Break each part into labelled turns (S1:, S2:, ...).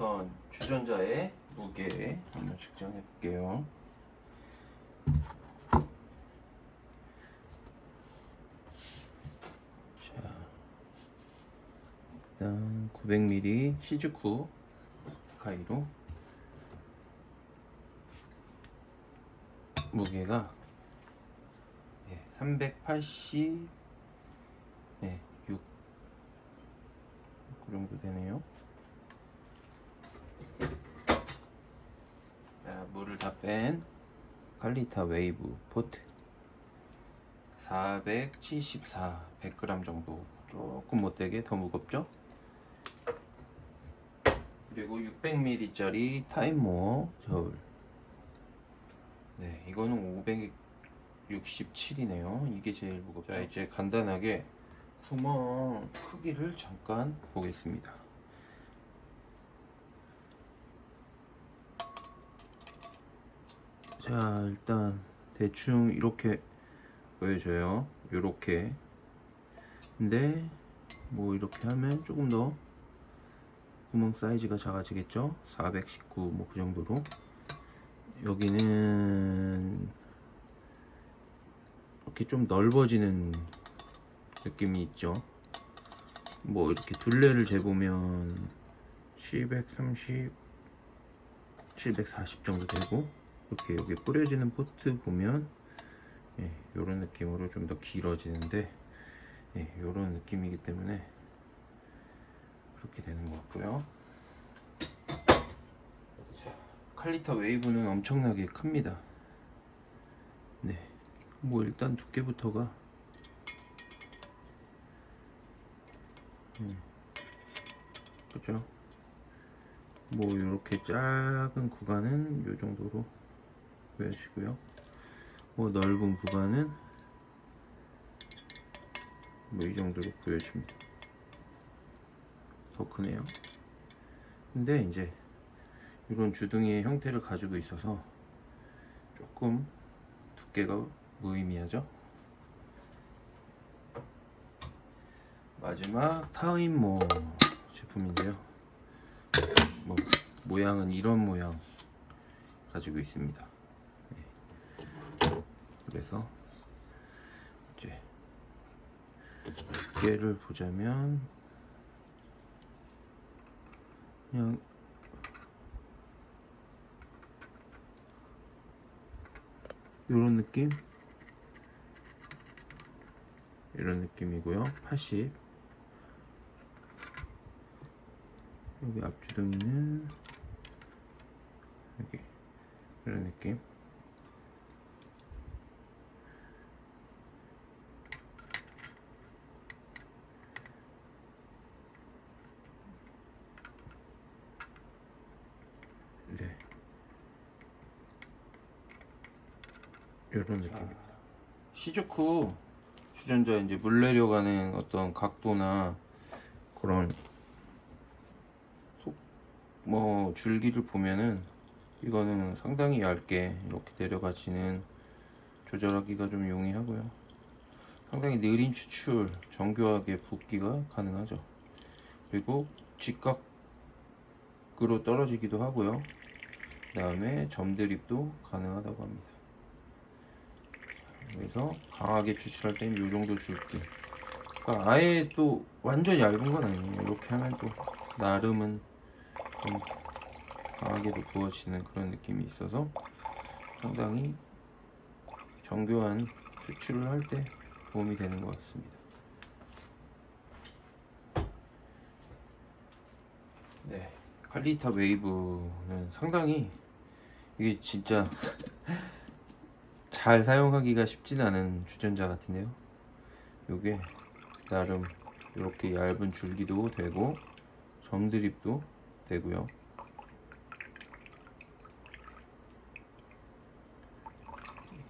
S1: 우선 주전자의 무게 한번 측정해 볼게요. 자, 일단 900ml 시즈쿠 가위로 무게가 예, 380 네, 6. 그 정도 되네요. 자, 물을 다 뺀 칼리타 웨이브 포트. 474 100g 정도. 조금 못되게? 더 무겁죠? 그리고 600ml짜리 타임모 저울. 네 이거는 567이네요. 이게 제일 무겁죠? 자 이제 간단하게 구멍 크기를 잠깐 보겠습니다 자 일단 대충 이렇게 보여줘요. 요렇게. 근데 뭐 이렇게 하면 조금 더 구멍 사이즈가 작아지겠죠? 419 뭐 그 정도로. 여기는 이렇게 좀 넓어지는 느낌이 있죠? 뭐 이렇게 둘레를 재보면 730 740 정도 되고 이렇게 여기 뿌려지는 포트 보면 예, 이런 느낌으로 좀 더 길어지는데 예, 이런 느낌이기 때문에 그렇게 되는 것 같고요. 자, 칼리타 웨이브는 엄청나게 큽니다. 네, 뭐 일단 두께부터가 음, 그죠 뭐 이렇게 작은 구간은 이 정도로 보여지고요. 뭐 넓은 구간은 뭐 이 정도로 보여집니다. 더 크네요. 근데 이제 이런 주둥이의 형태를 가지고 있어서 조금 두께가 무의미하죠. 마지막 타임모 제품인데요. 뭐 모양은 이런 모양 가지고 있습니다. 네. 그래서 이제 두께를 보자면 그냥 이런 느낌? 이런 느낌이고요. 80 여기 앞주둥이는 여기. 이런 느낌 이런 느낌입니다 시즈쿠 주전자 이제 물 내려가는 어떤 각도나 그런 속, 뭐 줄기를 보면은 이거는 상당히 얇게 이렇게 내려가지는 조절하기가 좀 용이하고요. 상당히 느린 추출, 정교하게 붓기가 가능하죠. 그리고 직각으로 떨어지기도 하고요. 그 다음에 점드립도 가능하다고 합니다. 그래서 강하게 추출할 때는 이 정도 줄기. 그러니까 아예 또 완전 얇은 건 아니에요. 이렇게 하면 또 나름은 좀 강하게도 부어지는 그런 느낌이 있어서 상당히 정교한 추출을 할 때 도움이 되는 것 같습니다. 네, 칼리타 웨이브는 상당히 이게 진짜 잘 사용하기가 쉽진 않은 주전자 같은데요. 요게 나름 이렇게 얇은 줄기도 되고 점드립도 되고요.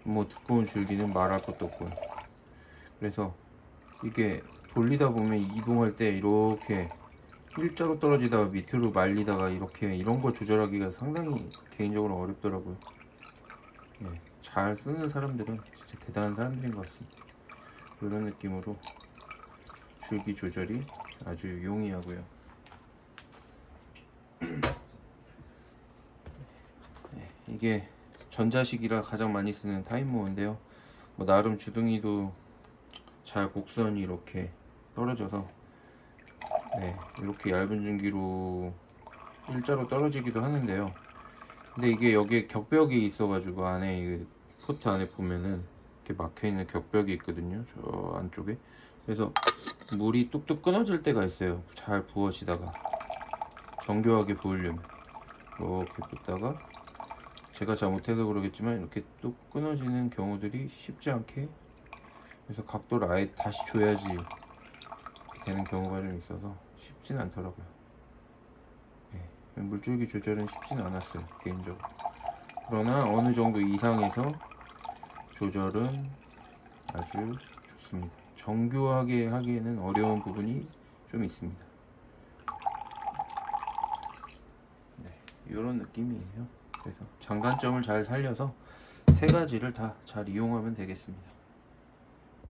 S1: 뭐 두꺼운 줄기는 말할 것도 없고요. 그래서 이게 돌리다 보면 이동할 때 이렇게 일자로 떨어지다가 밑으로 말리다가 이렇게 이런 거 조절하기가 상당히 개인적으로 어렵더라고요. 네, 잘 쓰는 사람들은 진짜 대단한 사람들인 것 같습니다. 이런 느낌으로 줄기 조절이 아주 용이하고요. 네, 이게 전자식이라 가장 많이 쓰는 타임모어인데요 뭐 나름 주둥이도 잘 곡선이 이렇게 떨어져서 네, 이렇게 얇은 중기로 일자로 떨어지기도 하는데요. 근데 이게 여기에 격벽이 있어가지고 안에 이 포트 안에 보면은 이렇게 막혀 있는 격벽이 있거든요. 저 안쪽에. 그래서 물이 뚝뚝 끊어질 때가 있어요. 잘 부어지다가 정교하게 부으려면 이렇게 붓다가 제가 잘못해서 그러겠지만 이렇게 뚝 끊어지는 경우들이 쉽지 않게 그래서 각도를 아예 다시 줘야지 되는 경우가 좀 있어서 쉽진 않더라고요. 예, 물줄기 조절은 쉽진 않았어요 개인적으로. 그러나 어느 정도 이상에서 조절은 아주 좋습니다. 정교하게 하기에는 어려운 부분이 좀 있습니다. 네, 이런 느낌이에요. 그래서 장단점을 잘 살려서 세 가지를 다 잘 이용하면 되겠습니다.